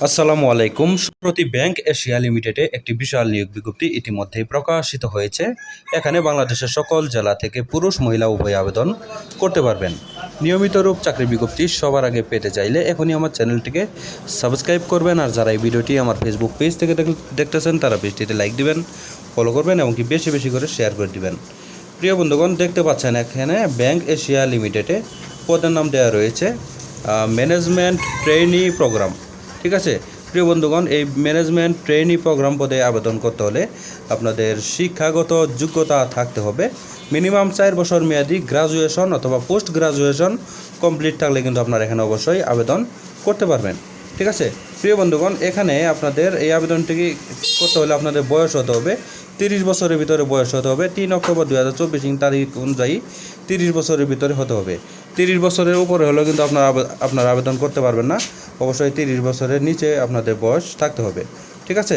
আসসালামু আলাইকুম। সম্প্রতি ব্যাংক এশিয়া লিমিটেডে একটি বিশাল নিয়োগ বিজ্ঞপ্তি ইতিমধ্যেই প্রকাশিত হয়েছে। এখানে বাংলাদেশের সকল জেলা থেকে পুরুষ, মহিলা, উভয় আবেদন করতে পারবেন। নিয়মিত রূপ চাকরি বিজ্ঞপ্তি সবার আগে পেতে চাইলে এখনই আমার চ্যানেলটিকে সাবস্ক্রাইব করবেন। আর যারা এই ভিডিওটি আমার ফেসবুক পেজ থেকে দেখ- দেখতেছেন, তারা পেজটিতে লাইক দিবেন ফলো করবেন এবং কি বেশি বেশি করে শেয়ার করে দিবেন। প্রিয় বন্ধুগণ, দেখতে পাচ্ছেন এখানে ব্যাংক এশিয়া লিমিটেডে পদের নাম দেওয়া রয়েছে ম্যানেজমেন্ট ট্রেনি প্রোগ্রাম ঠিক আছে? প্রিয় বন্ধুগণ, এই ম্যানেজমেন্ট ট্রেনিং প্রোগ্রাম পদে আবেদন করতে হলে আপনাদের শিক্ষাগত যোগ্যতা থাকতে হবে। মিনিমাম চার বছর মেয়াদি গ্রাজুয়েশন অথবা পোস্ট গ্রাজুয়েশন কমপ্লিট থাকলে কিন্তু আপনারা এখানে অবশ্যই আবেদন করতে পারবেন। ঠিক আছে? প্রিয় বন্ধুগণ, এখানে আপনাদের এই আবেদনটি করতে হলে আপনাদের বয়স হতে হবে তিরিশ বছরের ভিতরে বয়স হতে হবে। তিন অক্টোবর দু হাজার চব্বিশ তারিখ অনুযায়ী তিরিশ বছরের ভিতরে হতে হবে। তিরিশ বছরের উপরে হলেও কিন্তু আপনার আপনার আবেদন করতে পারবেন না। অবশ্যই তিরিশ বছরের নিচে আপনাদের বয়স থাকতে হবে। ঠিক আছে?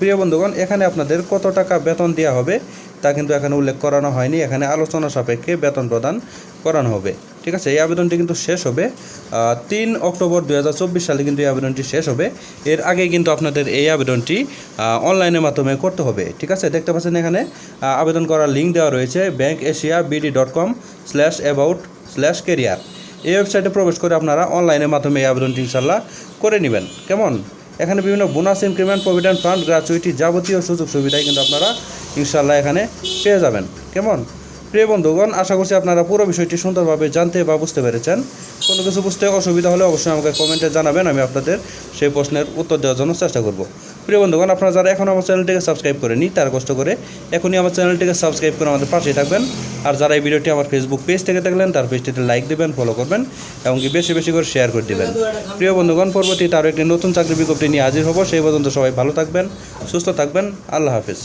প্রিয় বন্ধুগণ, এখানে আপনাদের কত টাকা বেতন দেওয়া হবে তা কিন্তু এখানে উল্লেখ করানো হয়নি। এখানে আলোচনা সাপেক্ষে বেতন প্রদান করানো হবে। ঠিক আছে? এই আবেদনটি কিন্তু শেষ হবে তিন অক্টোবর দু হাজার চব্বিশ সালে কিন্তু এই আবেদনটি শেষ হবে। এর আগে কিন্তু আপনাদের এই আবেদনটি অনলাইনের মাধ্যমে করতে হবে, ঠিক আছে? দেখতে পাচ্ছেন এখানে আবেদন করার লিঙ্ক দেওয়া রয়েছে Bank Asia BD dot com slash about slash career এই ওয়েবসাইটে প্রবেশ করে আপনারা অনলাইনের মাধ্যমে এই আবেদনটি ইনশাল্লাহ করে নেবেন, কেমন? এখানে বিভিন্ন bonus increment provident fund gratuity যাবতীয় সুযোগ সুবিধাই কিন্তু আপনারা ইনশাল্লাহ এখানে পেয়ে যাবেন, কেমন? প্রিয় বন্ধুগণ, আশা করছি আপনারা পুরো বিষয়টি সুন্দরভাবে জানতে বা বুঝতে পেরেছেন। কোনো কিছু বুঝতে অসুবিধা হলে অবশ্যই আমাকে কমেন্টে জানাবেন, আমি আপনাদের সেই প্রশ্নের উত্তর দেওয়ার জন্য চেষ্টা করব। প্রিয় বন্ধুগণ, আপনারা যারা এখন আমার চ্যানেলটিকে সাবস্ক্রাইব করেনি তারা কষ্ট করে এখনই আমার চ্যানেলটিকে সাবস্ক্রাইব করে আমাদের পাশেই থাকবেন। আর যারা এই ভিডিওটি আমার ফেসবুক পেজ থেকে দেখলেন, তার পেজটিতে লাইক দেবেন ফলো করবেন এবং কি বেশি বেশি করে শেয়ার করে দেবেন। প্রিয় বন্ধুগণ, পরবর্তীতে আরও একটি নতুন চাকরি বিজ্ঞপ্তি নিয়ে হাজির হব। সেই পর্যন্ত সবাই ভালো থাকবেন, সুস্থ থাকবেন। আল্লাহ হাফিজ।